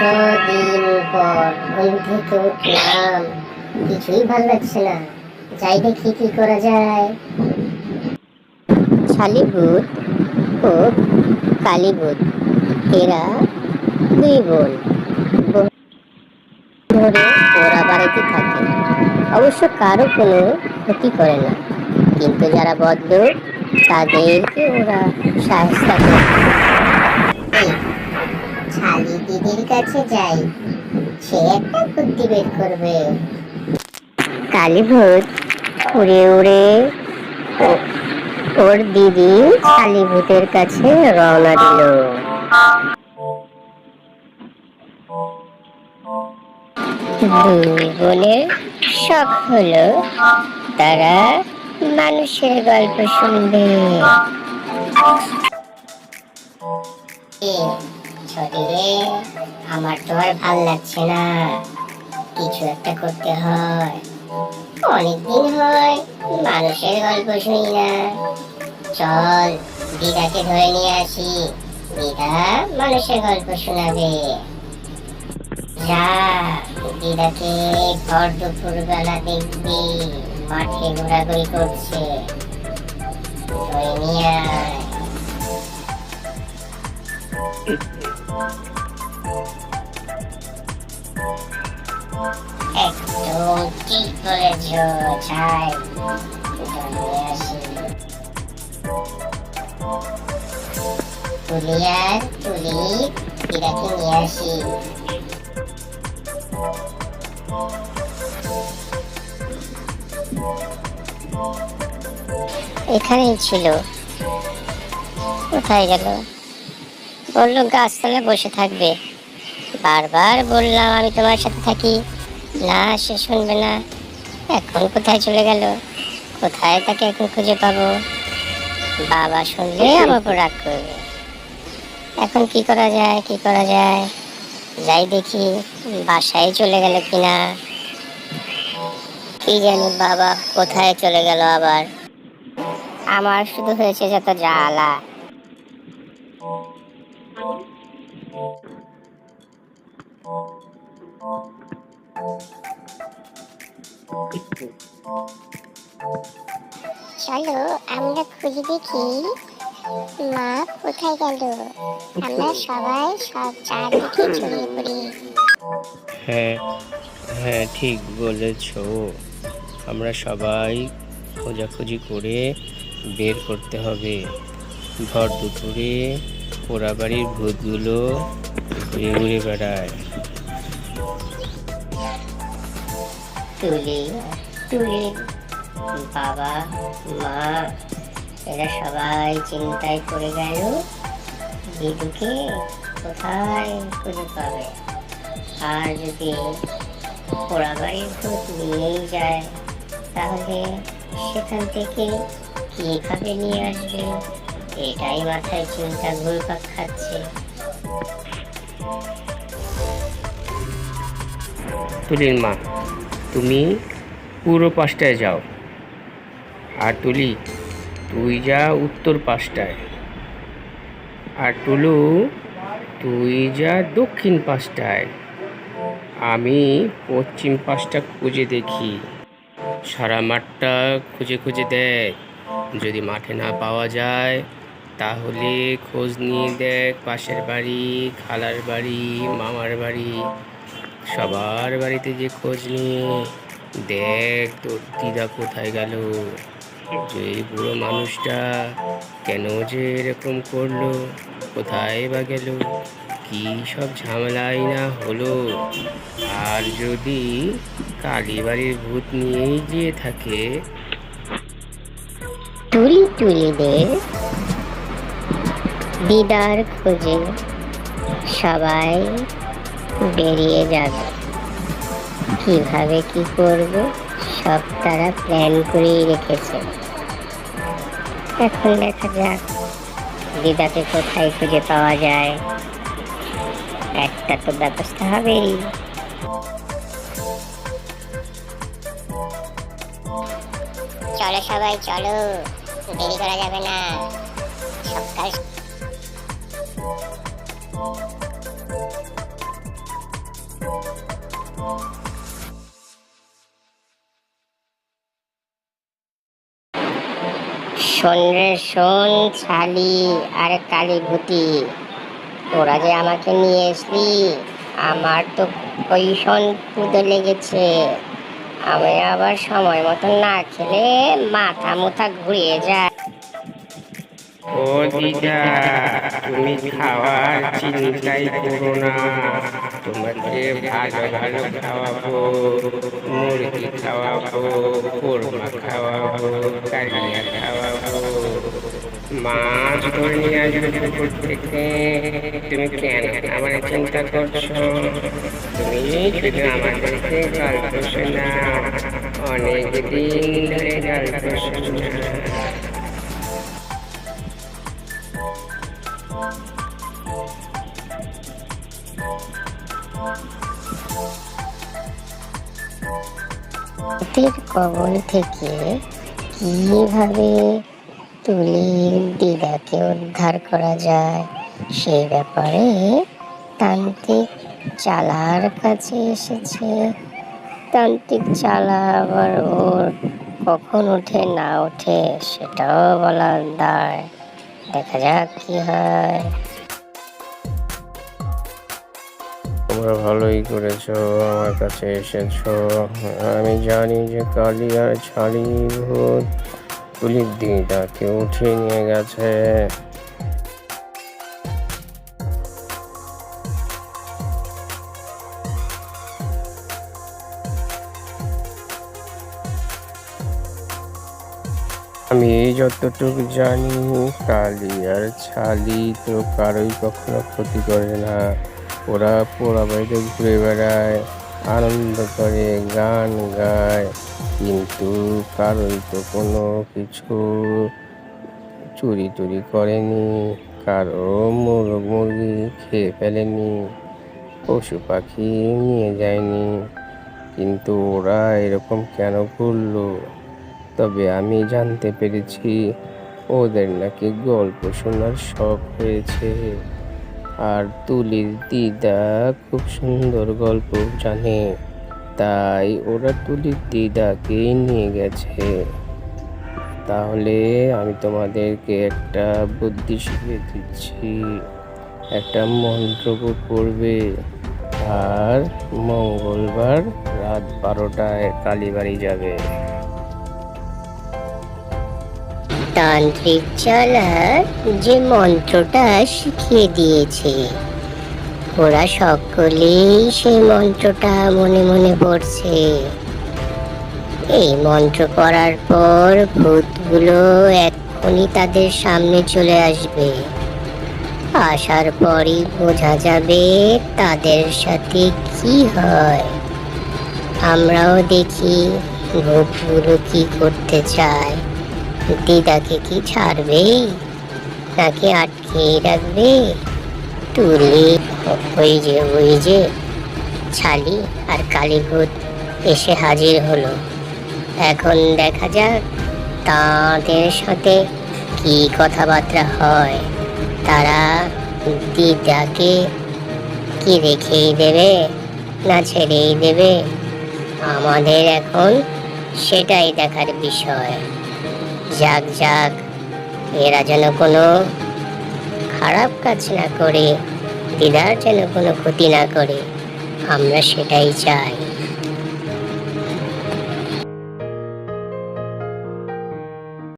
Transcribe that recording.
একশো দিন পর ঘুম থেকে উঠলাম কিছুই ভালো লাগছে না যাই দেখি কি করা যায় শালিভূত ও কালীভূত, এরা দুই বোন। ধরে ওরা বাড়িতে থাকে। অবশ্য কারও কোনো ক্ষতি করে না। কিন্তু যারা বদ্ধ, তাদেরকে ওরা সাহায্য করে ছালি দিদির কাছে যাই, সে একটা বুদ্ধি বের করবে। কালীভূত উড়ে উড়ে ওর দিদি কালীভূতের কাছে রওনা দিল। বোনের শখ হলো, তারা মানুষের গল্প শুনবে। রে আমার তো আর ভালো লাগছে না। কিছু একটা করতে হয়। অনেকদিন হয়, মানুষের গল্প শুনি না। চল দিদাকে ধরে নিয়ে আসি। দিদা মানুষের গল্প শোনাবে। যা দিদাকে ভর দুপুর বেলা দেখবি, মাঠে ঘোরাঘুরি করছে। ধরে নিয়ে আয়। একদম ঠিক বলেছ ছাই আসি তুলিয়ার তুলি দিদাকে নিয়ে আসি ছিল। কোথায় গেল? বলল গাছতলায় বসে থাকবে। বারবার বললাম, আমি তোমার সাথে থাকি। না, সে শুনবে না। এখন কোথায় চলে গেল? কোথায় তাকে এখন খুঁজে পাবো? বাবা শুনলে আমার উপর রাগ করবে। এখন কি করা যায়, কি করা যায়? যাই দেখি, বাসায় চলে গেল কিনা? কি জানি বাবা, কোথায় চলে গেল আবার? আমার শুধু হয়েছে যত জ্বালা। চলো আমরা খুঁজে দেখি মা কোথায় গেল। আমরা সবাই সব চারদিকে ছড়িয়ে পড়ি। হ্যাঁ হ্যাঁ ঠিক বলেছ। আমরা সবাই খোঁজাখুঁজি করে বের করতে হবে। ভর দুপুরে পোড়া বাড়ির ভূতগুলো ঘুরে ঘুরে বেড়ায়। তুলি তুলি। বাবা, মা, এরা সবাই চিন্তায় পড়ে গেল দিদুকে কোথায় খুঁজে পাবে? আর যদি পোড়াবাড়ির ভূত নিয়েই যায়, তাহলে সেখান থেকে কীভাবে নিয়ে আসবে? এটাই মাথায় চিন্তা ঘুরপাক খাচ্ছে। তুলির মা তুমি পুরো পাশটায় যাও। আর তুলি তুই যা উত্তর পাশটায় আর টুলু, তুই যা দক্ষিণ পাশটায় আমি পশ্চিম পাশটা খুঁজে দেখি। সারা মাঠটা খুঁজে খুঁজে দেখ। যদি মাঠে না পাওয়া যায়, তাহলে খোঁজ নিয়ে দেখ পাশের বাড়ি, খালার বাড়ি, মামার বাড়ি। সবার বাড়িতে যে খোঁজ নিয়ে দেখ তোর দিদা কোথায় গেল? যে এই বুড়ো মানুষটা কেন যে এরকম করল? কোথায় বা গেল? কি সব ঝামেলাই না হলো? আর যদি কালীবাড়ির ভূত নিয়েই গিয়ে থাকে? তুলি তুলিদের দিদার খোঁজে সবাই বেরিয়ে যাবে। কীভাবে কি করব, সব তারা প্ল্যান করেই রেখেছে। এখন দেখা যাক, দিদাকে কোথায় খুঁজে পাওয়া যায়। একটা তো ব্যবস্থা হবেই। চলো সবাই, চলো। দেরি করা যাবে না। সকাল শোন রে শোন, ছালি আর কালীভূতি তোরা যে আমাকে নিয়ে এসলি, আমার তো ভীষণ পুদে লেগেছে। আমি আবার সময় মতো না খেলে মাথা মুথা ঘুরিয়ে যায় ও দিদা তুমি খাওয়ার চিন্তাই করো না। তোমাকে ভালো ভালো খাওয়াবো, মুরগি খাওয়াবো, কোরমা খাওয়াবো কালিয়া খাওয়াবো। মাছ ধরে নিয়ে আসবে থেকে তুমি কেন আমার চিন্তা করছ? তুমি শুধু আমাদেরকে গল্প শোনা অনেক দিন ধরে গল্প শোনা ভূতের কবল থেকে কীভাবে তুলির দিদাকে উদ্ধার করা যায়, সে ব্যাপারে তান্ত্রিক চালার কাছে এসেছে। তান্ত্রিক চালা আবার ওর কখন ওঠে না ওঠে সেটাও বলা দায়। দেখা যাক কি হয়। তোমরা ভালোই করেছ, আমার কাছে এসেছ। আমি জানি যে কালি আর ছাড়ি ভূত। পুলিশ দিদাকে উঠিয়ে নিয়ে গেছে। আমি যতটুকু জানি কালি আর ছালি তো কারোই কখনো ক্ষতি করে না। ওরা পোড়া বাড়িতে ঘুরে বেড়ায়, আনন্দ করে, গান গায়। কিন্তু কারোই তো কোনো কিছু চুরি টুরি করেনি, কারও মুরগ মুরগি খেয়ে ফেলেনি, পশু পাখি নিয়ে যায়নি। কিন্তু ওরা এরকম কেন করল? তবে আমি জানতে পেরেছি, ওদের নাকি গল্প শোনার শখ হয়েছে। আর তুলির দিদা খুব সুন্দর গল্প জানে। তাই ওরা তুলির দিদাকে নিয়ে গেছে। তাহলে আমি তোমাদেরকে একটা বুদ্ধি শিখিয়ে দিচ্ছি। একটা মন্ত্র পড়বে আর মঙ্গলবার রাত বারোটায় কালীবাড়ি যাবে। তান্ত্রিক চালা যে মন্ত্রটা শিখিয়ে দিয়েছে। ওরা সকলেই সেই মন্ত্রটা মনে মনে পড়ছে। এই মন্ত্র পড়ার পর ভূতগুলো এক্ষুনি তাদের সামনে চলে আসবে। আসার পরই বোঝা যাবে তাদের সাথে কি হয়। আমরাও দেখি ভূতগুলো কি করতে চায়। দিদাকে কি ছাড়বে? নাকি আটকেই রাখবে? তুলি, ওই যে ওই যে, ছালি আর কালীভূত এসে হাজির হলো। এখন দেখা যাক তাদের সাথে কি কথাবার্তা হয়। তারা দিদাকে কি রেখেই দেবে না ছেড়েই দেবে? আমাদের এখন সেটাই দেখার বিষয়। যাক যাক, এরা যেন কোনো খারাপ কাজ না করে, দিদার যেন কোনো ক্ষতি না করে, আমরা সেটাই চাই।